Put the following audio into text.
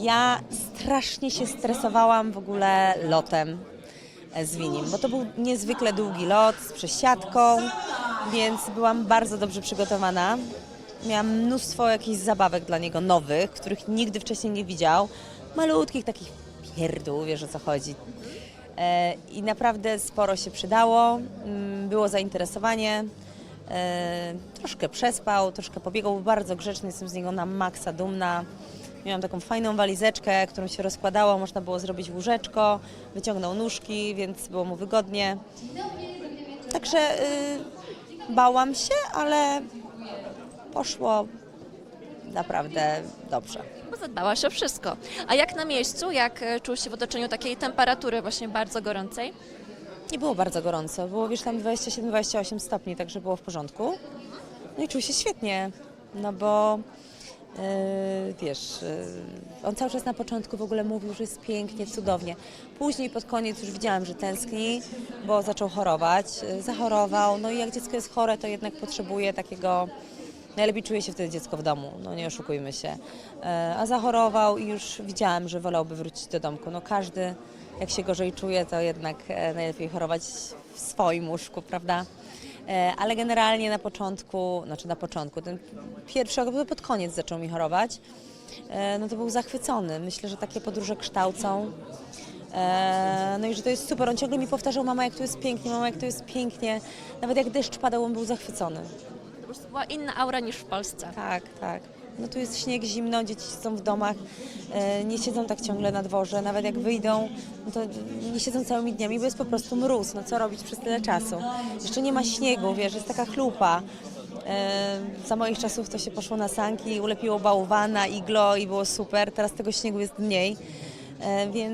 Ja strasznie się stresowałam w ogóle lotem e, z Winim, bo to był niezwykle długi lot z przesiadką, więc byłam bardzo dobrze przygotowana. Miałam mnóstwo jakichś zabawek dla niego nowych, których nigdy wcześniej nie widział. Malutkich takich pierdół, wiesz o co chodzi. E, I naprawdę sporo się przydało, mm, było zainteresowanie. E, Troszkę przespał, troszkę pobiegał, bardzo grzeczny, jestem z niego na maksa dumna. Miałam taką fajną walizeczkę, którą się rozkładało, można było zrobić łóżeczko, wyciągnął nóżki, więc było mu wygodnie. Także y, bałam się, ale poszło naprawdę dobrze. Bo zadbałaś o wszystko. A jak na miejscu, jak e, czuł się w otoczeniu takiej temperatury właśnie bardzo gorącej? Nie było bardzo gorąco, było wiesz tam 27-28 stopni, także było w porządku. No i czuł się świetnie, no bo wiesz, yy, on cały czas na początku w ogóle mówił, że jest pięknie, cudownie. Później pod koniec już widziałam, że tęskni, bo zaczął chorować, yy, zachorował. No i jak dziecko jest chore, to jednak potrzebuje takiego Najlepiej czuje się wtedy dziecko w domu, no nie oszukujmy się. E, A zachorował i już widziałam, że wolałby wrócić do domku. No każdy, jak się gorzej czuje, to jednak e, najlepiej chorować w swoim łóżku, prawda? E, Ale generalnie na początku, znaczy na początku, ten pierwszy rok, pod koniec zaczął mi chorować, e, no to był zachwycony. Myślę, że takie podróże kształcą. E, No i że to jest super. On ciągle mi powtarzał, mama jak tu jest pięknie, mama jak tu jest pięknie. Nawet jak deszcz padał, on był zachwycony. To po prostu była inna aura niż w Polsce. Tak, tak. No tu jest śnieg, zimno, dzieci siedzą w domach, e, nie siedzą tak ciągle na dworze, nawet jak wyjdą, no to nie siedzą całymi dniami, bo jest po prostu mróz, no co robić przez tyle czasu. Jeszcze nie ma śniegu, wiesz, jest taka chlupa. E, Za moich czasów to się poszło na sanki, ulepiło bałwana, iglo i było super, teraz tego śniegu jest mniej, E, więc